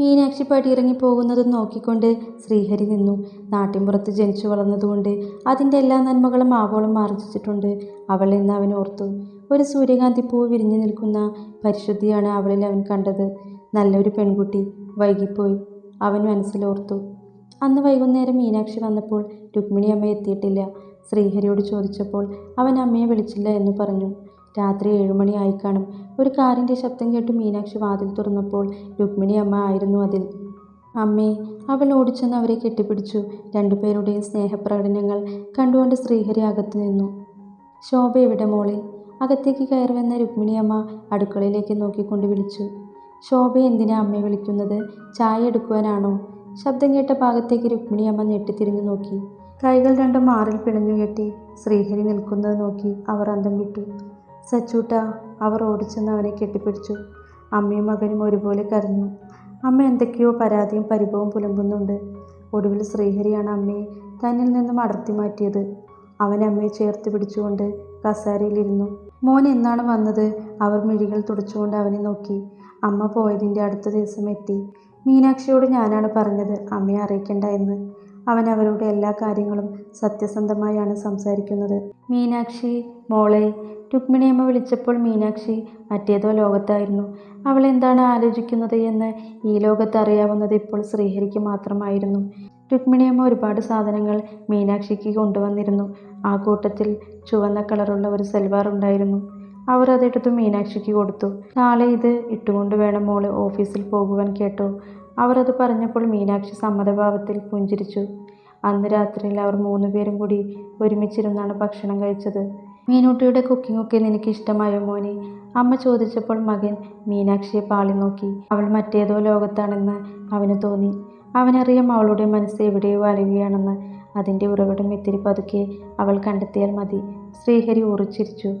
മീനാക്ഷി പടിയിറങ്ങി പോകുന്നതും നോക്കിക്കൊണ്ട് ശ്രീഹരി നിന്നു. നാട്ടിൻപുറത്ത് ജനിച്ചു വളർന്നതുകൊണ്ട് അതിന്റെ എല്ലാ നന്മകളും ആവോളം ആർജിച്ചിട്ടുണ്ട്. അവൾ എന്ന് അവൻ ഓർത്തു. ഒരു സൂര്യകാന്തി പൂ വിരിഞ്ഞു നിൽക്കുന്ന പരിശുദ്ധിയാണ് അവളിൽ അവൻ കണ്ടത്. നല്ലൊരു പെൺകുട്ടി. വൈകിപ്പോയി. അവൻ മനസ്സിലോർത്തു അന്ന് വൈകുന്നേരം മീനാക്ഷി വന്നപ്പോൾ രുക്മിണി അമ്മ എത്തിയിട്ടില്ല. ശ്രീഹരിയോട് ചോദിച്ചപ്പോൾ അവൻ അമ്മയെ വിളിച്ചില്ല എന്ന് പറഞ്ഞു. രാത്രി ഏഴുമണി ആയി കാണും. ഒരു കാറിന്റെ ശബ്ദം കേട്ട് മീനാക്ഷി വാതിൽ തുറന്നപ്പോൾ രുക്മിണി അമ്മ ആയിരുന്നു അതിൽ. അമ്മേ അവൾ ഓടിച്ചെന്ന് അവരെ കെട്ടിപ്പിടിച്ചു. രണ്ടുപേരുടെയും സ്നേഹപ്രകടനങ്ങൾ കണ്ടുകൊണ്ട് ശ്രീഹരി അകത്തു നിന്നു. ശോഭ എവിടെ മോളെ? അകത്തേക്ക് കയറി വന്ന രുക്മിണിയമ്മ അടുക്കളയിലേക്ക് നോക്കിക്കൊണ്ട് വിളിച്ചു. ശോഭ എന്തിനാ അമ്മയെ വിളിക്കുന്നത്? ചായ എടുക്കുവാനാണോ? ശബ്ദം കേട്ട ഭാഗത്തേക്ക് രുക്മിണിയമ്മ ഞെട്ടിത്തിരിഞ്ഞു നോക്കി. കൈകൾ രണ്ടും മാറിൽ പിണഞ്ഞു കെട്ടി ശ്രീഹരി നിൽക്കുന്നത് നോക്കി അവർ അന്തം വിട്ടു. സച്ചൂട്ട അവർ ഓടിച്ചെന്ന് അവനെ കെട്ടിപ്പിടിച്ചു. അമ്മയും മകനും ഒരുപോലെ കരഞ്ഞു. അമ്മ എന്തൊക്കെയോ പരാതിയും പരിഭവം പുലമ്പുന്നുണ്ട്. ഒടുവിൽ ശ്രീഹരിയാണ് അമ്മയെ തന്നിൽ നിന്നും അടർത്തി മാറ്റിയത്. അവൻ അമ്മയെ ചേർത്ത് പിടിച്ചുകൊണ്ട് കസാരയിലിരുന്നു. മോൻ എന്നാണ് വന്നത്? അവർ മിഴികൾ തുടച്ചുകൊണ്ട് അവനെ നോക്കി. അമ്മ പോയതിന്റെ അടുത്ത ദിവസം എത്തി. മീനാക്ഷിയോട് ഞാനാണ് പറഞ്ഞത് അമ്മയെ അറിയിക്കണ്ട എന്ന്. അവൻ അവരോട് എല്ലാ കാര്യങ്ങളും സത്യസന്ധമായാണ് സംസാരിക്കുന്നത്. മീനാക്ഷി മോളെ രുക്മിണിയമ്മ വിളിച്ചപ്പോൾ മീനാക്ഷി മറ്റേതോ ലോകത്തായിരുന്നു. അവൾ എന്താണ് ആലോചിക്കുന്നത് എന്ന് ഈ ലോകത്ത് അറിയാവുന്നത് ഇപ്പോൾ ശ്രീഹരിക്ക് മാത്രമായിരുന്നു. രുക്മിണിയമ്മ ഒരുപാട് സാധനങ്ങൾ മീനാക്ഷിക്ക് കൊണ്ടുവന്നിരുന്നു. ആ കൂട്ടത്തിൽ ചുവന്ന കളറുള്ള ഒരു സെൽവാർ ഉണ്ടായിരുന്നു. അവർ അതെടുത്ത് മീനാക്ഷിക്ക് കൊടുത്തു. നാളെ ഇത് ഇട്ടുകൊണ്ട് വേണം മോൾ ഓഫീസിൽ പോകുവാൻ കേട്ടോ. അവർ അത് പറഞ്ഞപ്പോൾ മീനാക്ഷി സമ്മതഭാവത്തിൽ പുഞ്ചിരിച്ചു. അന്ന് രാത്രിയിൽ അവർ മൂന്നുപേരും കൂടി ഒരുമിച്ചിരുന്നാണ് ഭക്ഷണം കഴിച്ചത്. മീനൂട്ടിയുടെ കുക്കിംഗ് ഒക്കെ നിനക്ക് ഇഷ്ടമായോ മോനെ? അമ്മ ചോദിച്ചപ്പോൾ മകൻ മീനാക്ഷിയെ പാളി നോക്കി. അവൾ മറ്റേതോ ലോകത്താണെന്ന് അവന് തോന്നി. അവനറിയാം അവളുടെ മനസ്സ് എവിടെയോ അലയുകയാണെന്ന്. അതിന്റെ ഉറവിടം ഇത്തിരി പതുക്കെ അവൾ കണ്ടെത്തിയാൽ മതി. ശ്രീഹരി ഉറിച്ചിരിച്ചു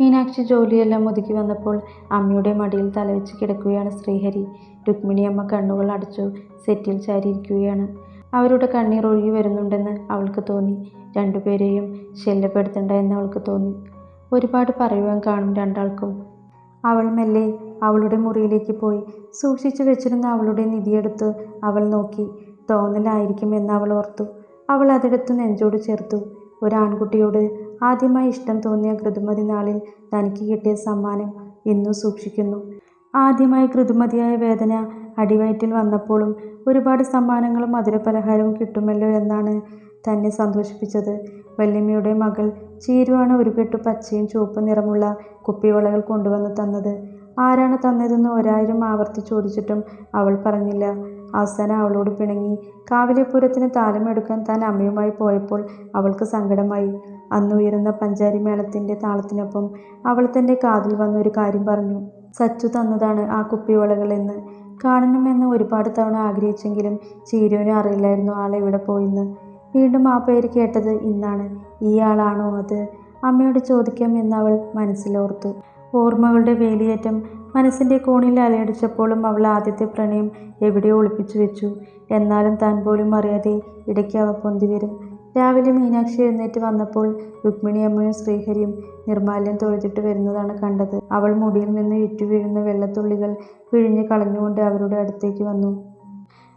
മീനാക്ഷി ജോലിയെല്ലാം ഒതുക്കി വന്നപ്പോൾ അമ്മയുടെ മടിയിൽ തലവെച്ച് കിടക്കുകയാണ് ശ്രീഹരി. രുക്മിണിയമ്മ കണ്ണുകൾ അടച്ചു സെറ്റിൽ ചാരിയിരിക്കുകയാണ്. അവരുടെ കണ്ണീർ ഒഴുകി വരുന്നുണ്ടെന്ന് അവൾക്ക് തോന്നി. രണ്ടുപേരെയും ശല്യപ്പെടുത്തണ്ട എന്ന് അവൾക്ക് തോന്നി. ഒരുപാട് പറയുവാൻ കാണും രണ്ടാൾക്കും. അവൾ മെല്ലെ അവളുടെ മുറിയിലേക്ക് പോയി. സൂക്ഷിച്ചു വെച്ചിരുന്ന അവളുടെ നിധിയെടുത്ത് അവൾ നോക്കി. തോന്നലായിരിക്കുമെന്ന് അവൾ ഓർത്തു. അവൾ അതെടുത്ത് നെഞ്ചോട് ചേർത്തു. ഒരു ആൺകുട്ടിയോട് ആദ്യമായി ഇഷ്ടം തോന്നിയ കൃതുമതി നാളിൽ തനിക്ക് കിട്ടിയ സമ്മാനം ഇന്നും സൂക്ഷിക്കുന്നു. ആദ്യമായി കൃതുമതിയായ വേദന അടിവയറ്റിൽ വന്നപ്പോഴും ഒരുപാട് സമ്മാനങ്ങളും മധുരപലഹാരവും കിട്ടുമല്ലോ എന്നാണ് തന്നെ സന്തോഷിപ്പിച്ചത്. വല്യമ്മയുടെ മകൾ ചീരുവാണ് ഒരു കെട്ടു പച്ചയും ചുവപ്പും നിറമുള്ള കുപ്പിവളകൾ കൊണ്ടുവന്ന് തന്നത്. ആരാണ് തന്നതെന്ന് ഒരായിരം ആവർത്തി ചോദിച്ചിട്ടും അവൾ പറഞ്ഞില്ല. അവസാനം അവളോട് പിണങ്ങി കാവിലെപ്പുരത്തിന് താലമെടുക്കാൻ താൻ അമ്മയുമായി പോയപ്പോൾ അവൾക്ക് സങ്കടമായി. അന്ന് ഉയരുന്ന പഞ്ചാരി മേളത്തിന്റെ താളത്തിനൊപ്പം അവൾ തന്റെ കാതിൽ വന്ന ഒരു കാര്യം പറഞ്ഞു. സച്ചു തന്നതാണ് ആ കുപ്പിവളകൾ എന്ന്. കാണണമെന്ന് ഒരുപാട് തവണ ആഗ്രഹിച്ചെങ്കിലും ചീരുവിനെ അറിയില്ലായിരുന്നു ആൾ എവിടെ പോയിന്ന്. വീണ്ടും ആ പേര് കേട്ടത് ഇന്നാണ്. ഈ ആളാണോ അത്? അമ്മയോട് ചോദിക്കാം എന്ന് അവൾ മനസ്സിലോർത്തു. ഓർമ്മകളുടെ വേലിയേറ്റം മനസ്സിന്റെ കോണിൽ അലയടിച്ചപ്പോഴും അവൾ ആദ്യത്തെ പ്രണയം എവിടെയോ ഒളിപ്പിച്ചു വെച്ചു. എന്നാലും താൻ പോലും അറിയാതെ ഇടയ്ക്ക് അവ പൊന്തി വരും. രാവിലെ മീനാക്ഷി എഴുന്നേറ്റ് വന്നപ്പോൾ രുക്മിണിയമ്മയും ശ്രീഹരിയും നിർമാല്യം തൊഴുതിട്ട് വരുന്നതാണ് കണ്ടത്. അവൾ മുടിയിൽ നിന്ന് വീഴുന്ന വെള്ളത്തുള്ളികൾ പിഴിഞ്ഞ് കളഞ്ഞുകൊണ്ട് അവരുടെ അടുത്തേക്ക് വന്നു.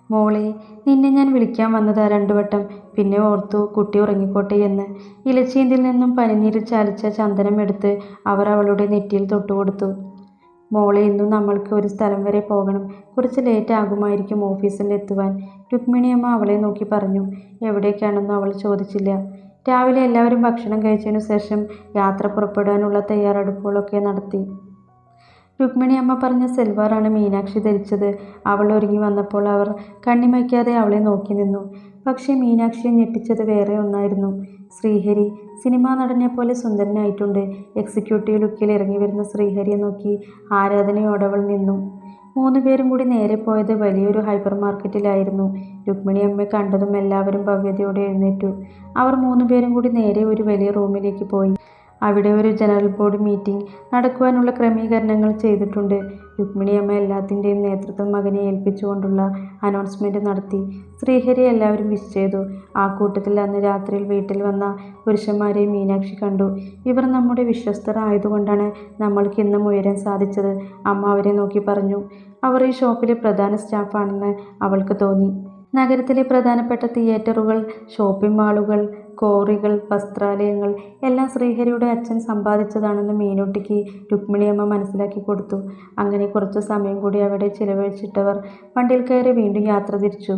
മോളെ നിന്നെ ഞാൻ വിളിക്കാൻ വന്നതാ രണ്ടു വട്ടം. പിന്നെ ഓർത്തു കുട്ടി ഉറങ്ങിക്കോട്ടെ എന്ന്. ഇലച്ചീന്തിൽ നിന്നും പനിനീര് ചാലിച്ച ചന്ദനം എടുത്ത് അവർ അവളുടെ നെറ്റിയിൽ തൊട്ടുകൊടുത്തു. മോളെ ഇന്നും നമ്മൾക്ക് ഒരു സ്ഥലം വരെ പോകണം. കുറച്ച് ലേറ്റ് ആകുമായിരിക്കും ഓഫീസിൽ എത്തുവാൻ. രുക്മിണിയമ്മ അവളെ നോക്കി പറഞ്ഞു. എവിടേക്കാണെന്നും അവൾ ചോദിച്ചില്ല. രാവിലെ എല്ലാവരും ഭക്ഷണം കഴിച്ചതിനു ശേഷം യാത്ര പുറപ്പെടാനുള്ള തയ്യാറെടുപ്പുകളൊക്കെ നടത്തി. രുക്മിണിയമ്മ പറഞ്ഞ സെൽവാറാണ് മീനാക്ഷി ധരിച്ചത്. അവൾ ഒരുങ്ങി വന്നപ്പോൾ അവർ കണ്ണിമയ്ക്കാതെ അവളെ നോക്കി നിന്നു. പക്ഷേ മീനാക്ഷിയെ ഞെട്ടിച്ചത് വേറെ ഒന്നായിരുന്നു. ശ്രീഹരി സിനിമാ നടനെ പോലെ സുന്ദരനായിട്ടുണ്ട്. എക്സിക്യൂട്ടീവ് ലുക്കിൽ ഇറങ്ങി വരുന്ന ശ്രീഹരിയെ നോക്കി ആരാധനയോടവൾ നിന്നു. മൂന്ന് പേരും കൂടി നേരെ പോയത് വലിയൊരു ഹൈപ്പർ മാർക്കറ്റിലായിരുന്നു. രുക്മിണിയമ്മ കണ്ടതും എല്ലാവരും ഭവ്യതയോടെ എഴുന്നേറ്റു. അവർ മൂന്ന് പേരും കൂടി നേരെ ഒരു വലിയ റൂമിലേക്ക് പോയി. അവിടെ ഒരു ജനറൽ ബോർഡ് മീറ്റിംഗ് നടക്കുവാനുള്ള ക്രമീകരണങ്ങൾ ചെയ്തിട്ടുണ്ട്. രുക്മിണിയമ്മ എല്ലാത്തിന്റെയും നേതൃത്വം മകനെ ഏൽപ്പിച്ചുകൊണ്ടുള്ള അനൗൺസ്മെന്റ് നടത്തി. ശ്രീഹരി എല്ലാവരും വിഷ് ചെയ്തു. ആ കൂട്ടത്തിൽ അന്ന് രാത്രിയിൽ വീട്ടിൽ വന്ന പുരുഷന്മാരെ മീനാക്ഷി കണ്ടു. ഇവർ നമ്മുടെ വിശ്വസ്തർ ആയതുകൊണ്ടാണ് നമ്മൾക്ക് ഇന്നും ഉയരാൻ സാധിച്ചത്. അമ്മ അവരെ നോക്കി പറഞ്ഞു. അവർ ഈ ഷോപ്പിലെ പ്രധാന സ്റ്റാഫാണെന്ന് അവൾക്ക് തോന്നി. നഗരത്തിലെ പ്രധാനപ്പെട്ട തിയേറ്ററുകൾ ഷോപ്പിംഗ് മാളുകൾ കോറികൾ വസ്ത്രാലയങ്ങൾ എല്ലാം ശ്രീഹരിയുടെ അച്ഛൻ സമ്പാദിച്ചതാണെന്ന് മീനൂട്ടിക്ക് രുക്മിണിയമ്മ മനസ്സിലാക്കി കൊടുത്തു. അങ്ങനെ കുറച്ചു സമയം കൂടി അവിടെ ചിലവഴിച്ചിട്ടവർ വണ്ടിയിൽ കയറി വീണ്ടും യാത്ര തിരിച്ചു.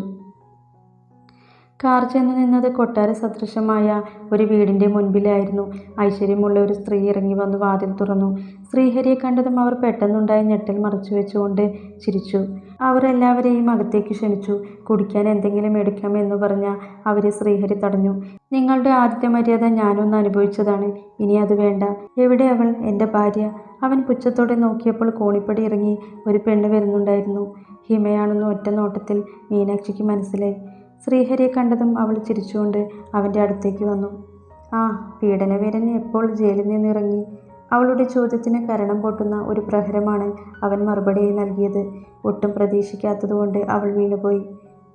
കാർ ചെന്നു നിന്നത് കൊട്ടാര സദൃശമായ ഒരു വീടിന്റെ മുൻപിലായിരുന്നു. ഐശ്വര്യമുള്ള ഒരു സ്ത്രീ ഇറങ്ങി വന്ന് വാതിൽ തുറന്നു. ശ്രീഹരിയെ കണ്ടതും അവർ പെട്ടെന്നുണ്ടായ ഞെട്ടൽ മറച്ചു വെച്ചുകൊണ്ട് ചിരിച്ചു. അവർ എല്ലാവരെയും അകത്തേക്ക് ക്ഷണിച്ചു. കുടിക്കാൻ എന്തെങ്കിലും എടുക്കാമെന്ന് പറഞ്ഞ അവരെ ശ്രീഹരി തടഞ്ഞു. നിങ്ങളുടെ ആദ്യത്തെ മര്യാദ ഞാനൊന്ന് അനുഭവിച്ചതാണ്. ഇനി അത് വേണ്ട. എവിടെ അവൾ? എന്റെ ഭാര്യ അവൻ പുച്ഛത്തോടെ നോക്കിയപ്പോൾ കോണിപ്പടി ഇറങ്ങി ഒരു പെണ്ണ് വരുന്നുണ്ടായിരുന്നു. ഹിമയാണെന്ന് ഒറ്റ നോട്ടത്തിൽ മീനാക്ഷിക്ക് മനസ്സിലായി. ശ്രീഹരിയെ കണ്ടതും അവൾ ചിരിച്ചുകൊണ്ട് അവന്റെ അടുത്തേക്ക് വന്നു. ആ പീഡനവീരൻ എപ്പോൾ ജയിലിൽ നിന്നിറങ്ങി? അവളുടെ ചോദ്യത്തിന് കരണം പൊട്ടുന്ന ഒരു പ്രഹരമാണ് അവൻ മറുപടിയായി നൽകിയത്. ഒട്ടും പ്രതീക്ഷിക്കാത്തതുകൊണ്ട് അവൾ വീണുപോയി.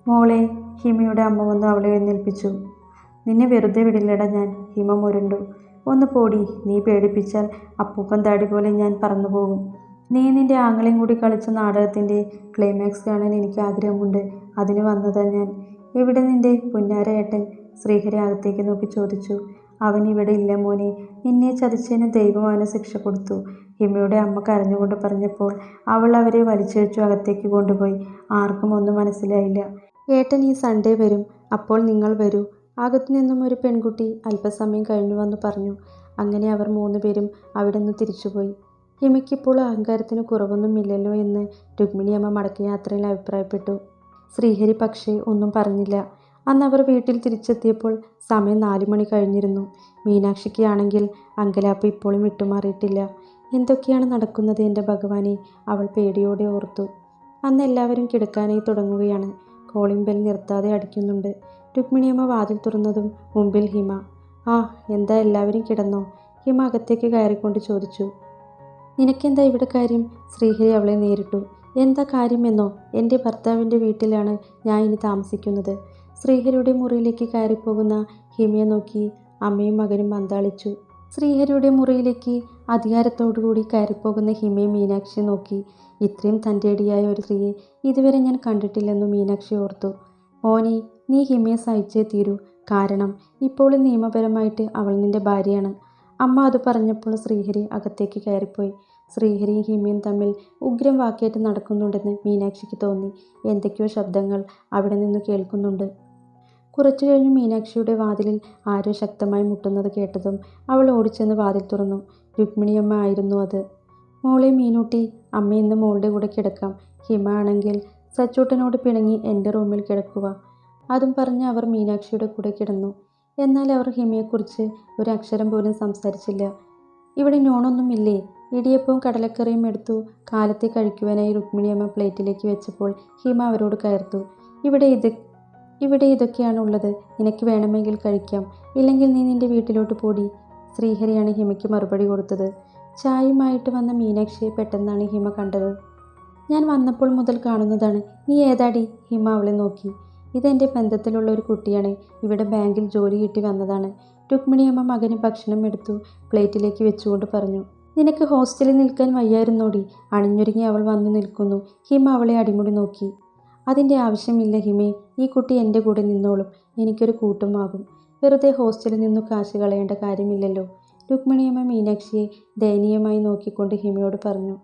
മോളെ ഹിമയുടെ അമ്മ വന്ന് അവളെ എഴുന്നേൽപ്പിച്ചു. നിന്നെ വെറുതെ വിടില്ലട ഞാൻ. ഹിമ മുരണ്ടു. ഒന്ന് പോടി നീ പേടിപ്പിച്ചാൽ അപ്പൂപ്പൻ താടി പോലെ ഞാൻ പറന്നു പോകും. നീ നിന്റെ ആങ്ങളെയും കൂടി കളിച്ച നാടകത്തിന്റെ ക്ലൈമാക്സ് കാണാൻ എനിക്ക് ആഗ്രഹമുണ്ട്. അതിന് വന്നതാണ് ഞാൻ. എവിടെ നിന്റെ പുന്നാരയേട്ടൻ? ശ്രീഹരി അകത്തേക്ക് നോക്കി ചോദിച്ചു. അവൻ ഇവിടെ ഇല്ല മോനെ. നിന്നെ ചതിച്ചതിന് ദൈവം അവന് ശിക്ഷ കൊടുത്തു. ഹിമയുടെ അമ്മ കരഞ്ഞുകൊണ്ട് പറഞ്ഞപ്പോൾ അവൾ അവരെ വലിച്ചിഴച്ചു അകത്തേക്ക് കൊണ്ടുപോയി. ആർക്കും ഒന്നും മനസ്സിലായില്ല. ഏട്ടൻ ഈ സൺഡേ വരും. അപ്പോൾ നിങ്ങൾ വരൂ. അകത്തു നിന്നും ഒരു പെൺകുട്ടി അല്പസമയം കഴിഞ്ഞു വന്ന് പറഞ്ഞു. അങ്ങനെ അവർ മൂന്ന് പേരും അവിടെ നിന്ന് തിരിച്ചുപോയി ഹിമയ്ക്കിപ്പോൾ അഹങ്കാരത്തിന് കുറവൊന്നുമില്ലല്ലോ എന്ന് രുക്മിണിയമ്മ മടക്കയാത്രയിൽ അഭിപ്രായപ്പെട്ടു. ശ്രീഹരി പക്ഷേ ഒന്നും പറഞ്ഞില്ല. അന്ന് അവർ വീട്ടിൽ തിരിച്ചെത്തിയപ്പോൾ സമയം നാലു മണി കഴിഞ്ഞിരുന്നു. മീനാക്ഷിക്ക് ആണെങ്കിൽ അങ്കലാപ്പ് ഇപ്പോഴും വിട്ടുമാറിയിട്ടില്ല. എന്തൊക്കെയാണ് നടക്കുന്നത് എന്റെ ഭഗവാനെ? അവൾ പേടിയോടെ ഓർത്തു. അന്ന് എല്ലാവരും കിടക്കാനായി തുടങ്ങുകയാണ്. കോളിംഗ് ബെൽ നിർത്താതെ അടിക്കുന്നുണ്ട്. രുക്മിണിയമ്മ വാതിൽ തുറന്നതും മുമ്പിൽ ഹിമ. ആ എന്താ എല്ലാവരും കിടന്നോ? ഹിമ അകത്തേക്ക് കയറിക്കൊണ്ട് ചോദിച്ചു. നിനക്കെന്താ ഇവിടെ കാര്യം? ശ്രീഹരി അവളെ നേരിട്ടു. എന്താ കാര്യമെന്നോ? എന്റെ ഭർത്താവിന്റെ വീട്ടിലാണ് ഞാൻ ഇനി താമസിക്കുന്നത്. ശ്രീഹരിയുടെ മുറിയിലേക്ക് കയറിപ്പോകുന്ന ഹിമയെ നോക്കി അമ്മയും മകനും മന്താളിച്ചു ശ്രീഹരിയുടെ മുറിയിലേക്ക് അധികാരത്തോടുകൂടി കയറിപ്പോകുന്ന ഹിമയെ മീനാക്ഷി നോക്കി. ഇത്രയും തന്റെടിയായ ഒരു സ്ത്രീയെ ഇതുവരെ ഞാൻ കണ്ടിട്ടില്ലെന്നു മീനാക്ഷി ഓർത്തു. മോനി നീ ഹിമയെ സഹിച്ചേ തീരൂ. കാരണം ഇപ്പോൾ നിയമപരമായിട്ട് അവൾ നിന്റെ ഭാര്യയാണ്. അമ്മ അത് പറഞ്ഞപ്പോൾ ശ്രീഹരി അകത്തേക്ക് കയറിപ്പോയി. ശ്രീഹരിയും ഹിമയും തമ്മിൽ ഉഗ്രം വാക്കേറ്റ് നടക്കുന്നുണ്ടെന്ന് മീനാക്ഷിക്ക് തോന്നി. എന്തൊക്കെയോ ശബ്ദങ്ങൾ അവിടെ നിന്ന് കേൾക്കുന്നുണ്ട്. കുറച്ചു കഴിഞ്ഞ് മീനാക്ഷിയുടെ വാതിലിൽ ആരോ ശക്തമായി മുട്ടുന്നത് കേട്ടതും അവൾ ഓടിച്ചെന്ന് വാതിൽ തുറന്നു. രുക്മിണിയമ്മ ആയിരുന്നു അത്. മോളെ മീനൂട്ടി അമ്മ ഇന്ന് മോളുടെ കൂടെ കിടക്കാം. ഹിമ ആണെങ്കിൽ സച്ചൂട്ടനോട് പിണങ്ങി എന്റെ റൂമിൽ കിടക്കുക. അതും പറഞ്ഞ് അവർ മീനാക്ഷിയുടെ കൂടെ കിടന്നു. എന്നാൽ അവർ ഹിമയെക്കുറിച്ച് ഒരു അക്ഷരം പോലും സംസാരിച്ചില്ല. ഇവിടെ നോണൊന്നുമില്ലേ? ഇടിയപ്പവും കടലക്കറിയും എടുത്തു കാലത്തെ കഴിക്കുവാനായി രുക്മിണിയമ്മ പ്ലേറ്റിലേക്ക് വെച്ചപ്പോൾ ഹിമ അവരോട് കയർത്തു ഇവിടെ ഇത് ഇവിടെ ഇതൊക്കെയാണ് ഉള്ളത്. നിനക്ക് വേണമെങ്കിൽ കഴിക്കാം. ഇല്ലെങ്കിൽ നീ നിന്റെ വീട്ടിലോട്ട് പോടി. ശ്രീഹരിയാണ് ഹിമയ്ക്ക് മറുപടി കൊടുത്തത്. ചായയുമായിട്ട് വന്ന മീനാക്ഷിയെ പെട്ടെന്നാണ് ഹിമ കണ്ടത്. ഞാൻ വന്നപ്പോൾ മുതൽ കാണുന്നതാണ്. നീ ഏതാടി? ഹിമ അവളെ നോക്കി. ഇതെന്റെ ബന്ധത്തിലുള്ള ഒരു കുട്ടിയാണ്. ഇവിടെ ബാങ്കിൽ ജോലി കിട്ടി വന്നതാണ്. രുക്മിണിയമ്മ മകന് ഭക്ഷണം എടുത്തു പ്ലേറ്റിലേക്ക് വെച്ചുകൊണ്ട് പറഞ്ഞു. നിനക്ക് ഹോസ്റ്റലിൽ നിൽക്കാൻ വയ്യായിരുന്നോടി. അണിഞ്ഞൊരുങ്ങി അവൾ വന്നു നിൽക്കുന്നു. ഹിമ അവളെ അടിമുടി നോക്കി. അതിന്റെ ആവശ്യമില്ല ഹിമേ. ഈ കുട്ടി എന്റെ കൂടെ നിന്നോളും. എനിക്കൊരു കൂട്ടുമാകും വെറുതെ ഹോസ്റ്റലിൽ നിന്നു കാശ് കളയേണ്ട കാര്യമില്ലല്ലോ. രുക്മിണിയമ്മ മീനാക്ഷിയെ ദയനീയമായി നോക്കിക്കൊണ്ട് ഹിമയോട് പറഞ്ഞു.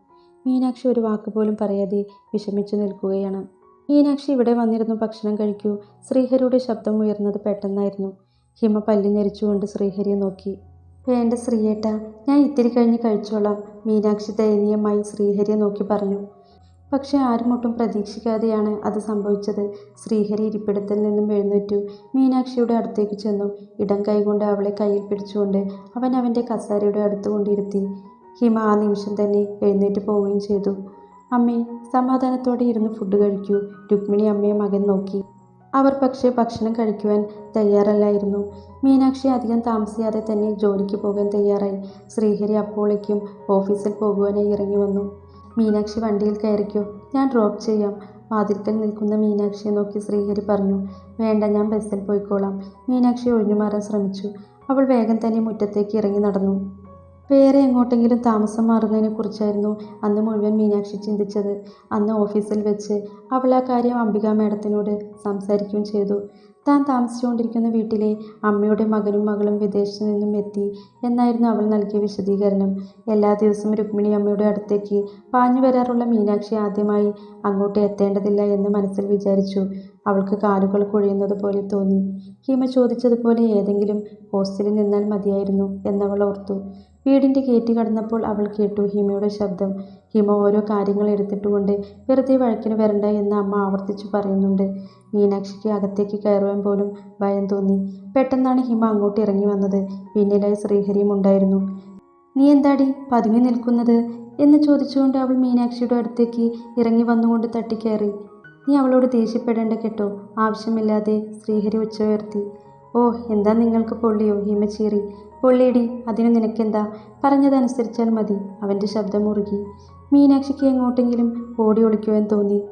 മീനാക്ഷി ഒരു വാക്ക് പോലും പറയാതെ വിഷമിച്ചു നിൽക്കുകയാണ്. മീനാക്ഷി ഇവിടെ വന്നിരുന്നു ഭക്ഷണം കഴിക്കൂ. ശ്രീഹരിയുടെ ശബ്ദം ഉയർന്നത് പെട്ടെന്നായിരുന്നു. ഹിമ പല്ലിഞ്ഞരിച്ചുകൊണ്ട് ശ്രീഹരിയെ നോക്കി. വേണ്ട ശ്രീയേട്ട ഞാൻ ഇത്തിരി കഴിഞ്ഞ് കഴിച്ചോളാം. മീനാക്ഷി ദയനീയമായി ശ്രീഹരിയെ നോക്കി പറഞ്ഞു. പക്ഷെ ആരും ഒട്ടും പ്രതീക്ഷിക്കാതെയാണ് അത് സംഭവിച്ചത്. ശ്രീഹരി ഇരിപ്പിടത്തിൽ നിന്നും എഴുന്നേറ്റു. മീനാക്ഷിയുടെ അടുത്തേക്ക് ചെന്നു. ഇടം കൈകൊണ്ട് അവളെ കയ്യിൽ പിടിച്ചുകൊണ്ട് അവൻ അവന്റെ കസാരയുടെ അടുത്ത് കൊണ്ടിരുത്തി. ഹിമ ആ നിമിഷം തന്നെ എഴുന്നേറ്റ് പോവുകയും ചെയ്തു. അമ്മേ സമാധാനത്തോടെ ഇരുന്ന് ഫുഡ് കഴിക്കൂ. രുക്മിണി അമ്മയെ മകൻ നോക്കി. അവർ പക്ഷേ ഭക്ഷണം കഴിക്കുവാൻ തയ്യാറല്ലായിരുന്നു. മീനാക്ഷി അധികം താമസിയാതെ തന്നെ ജോലിക്ക് പോകാൻ തയ്യാറായി. ശ്രീഹരി അപ്പോളേക്കും ഓഫീസിൽ പോകുവാനായി ഇറങ്ങി വന്നു. മീനാക്ഷി വണ്ടിയിൽ കയറിക്കോ ഞാൻ ഡ്രോപ്പ് ചെയ്യാം. വാതിൽക്കൽ നിൽക്കുന്ന മീനാക്ഷിയെ നോക്കി ശ്രീഹരി പറഞ്ഞു വേണ്ട ഞാൻ ബസ്സിൽ പോയിക്കോളാം. മീനാക്ഷി ഒഴിഞ്ഞു മാറാൻ ശ്രമിച്ചു. അവൾ വേഗം തന്നെ മുറ്റത്തേക്ക് ഇറങ്ങി നടന്നു. വേറെ എങ്ങോട്ടെങ്കിലും താമസം മാറുന്നതിനെക്കുറിച്ചായിരുന്നു അന്ന് മുഴുവൻ മീനാക്ഷി ചിന്തിച്ചത്. അന്ന് ഓഫീസിൽ വെച്ച് അവൾ ആ കാര്യം അംബിക മേഡത്തിനോട് സംസാരിക്കുകയും ചെയ്തു. താൻ താമസിച്ചുകൊണ്ടിരിക്കുന്ന വീട്ടിലെ അമ്മയുടെ മകനും മകളും വിദേശത്തു നിന്നും എത്തി എന്നായിരുന്നു അവൾ നൽകിയ വിശദീകരണം. എല്ലാ ദിവസവും രുക്മിണി അമ്മയുടെ അടുത്തേക്ക് പാഞ്ഞു വരാറുള്ള മീനാക്ഷി ആദ്യമായി അങ്ങോട്ട് എത്തേണ്ടതില്ല എന്ന് മനസ്സിൽ വിചാരിച്ചു. അവൾക്ക് കാലുകൾ കുഴയുന്നത് പോലെ തോന്നി. ഹിമ ചോദിച്ചതുപോലെ ഏതെങ്കിലും ഹോസ്റ്റലിൽ നിന്നാൽ മതിയായിരുന്നു എന്നവൾ ഓർത്തു. വീടിന്റെ ഗേറ്റ് കടന്നപ്പോൾ അവൾ കേട്ടു ഹിമയുടെ ശബ്ദം. ഹിമ ഓരോ കാര്യങ്ങൾ എടുത്തിട്ടുകൊണ്ട് വെറുതെ വഴക്കിന് വരണ്ട എന്ന് അമ്മ ആവർത്തിച്ചു പറയുന്നുണ്ട്. മീനാക്ഷിക്ക് അകത്തേക്ക് കയറുവാൻ പോലും ഭയം തോന്നി. പെട്ടെന്നാണ് ഹിമ അങ്ങോട്ട് ഇറങ്ങി വന്നത്. പിന്നിലായി ശ്രീഹരിയും ഉണ്ടായിരുന്നു. നീ എന്താടി പതുങ്ങി നിൽക്കുന്നത്? എന്ന് ചോദിച്ചുകൊണ്ട് അവൾ മീനാക്ഷിയുടെ അടുത്തേക്ക് ഇറങ്ങി വന്നുകൊണ്ട് തട്ടിക്കയറി. നീ അവളോട് ദേഷ്യപ്പെടേണ്ട കേട്ടോ. ആവശ്യമില്ലാതെ ശ്രീഹരി ഉച്ച ഉയർത്തി. ഓ എന്താ നിങ്ങൾക്ക് പൊള്ളിയോ? ഹിമ ചീറി. പൊള്ളിയിടി അതിന് നിനക്കെന്താ? പറഞ്ഞതനുസരിച്ചാൽ മതി. അവന്റെ ശബ്ദം മുറുകി. മീനാക്ഷിക്ക് എങ്ങോട്ടെങ്കിലും ഓടി ഒളിക്കുവാൻ തോന്നി.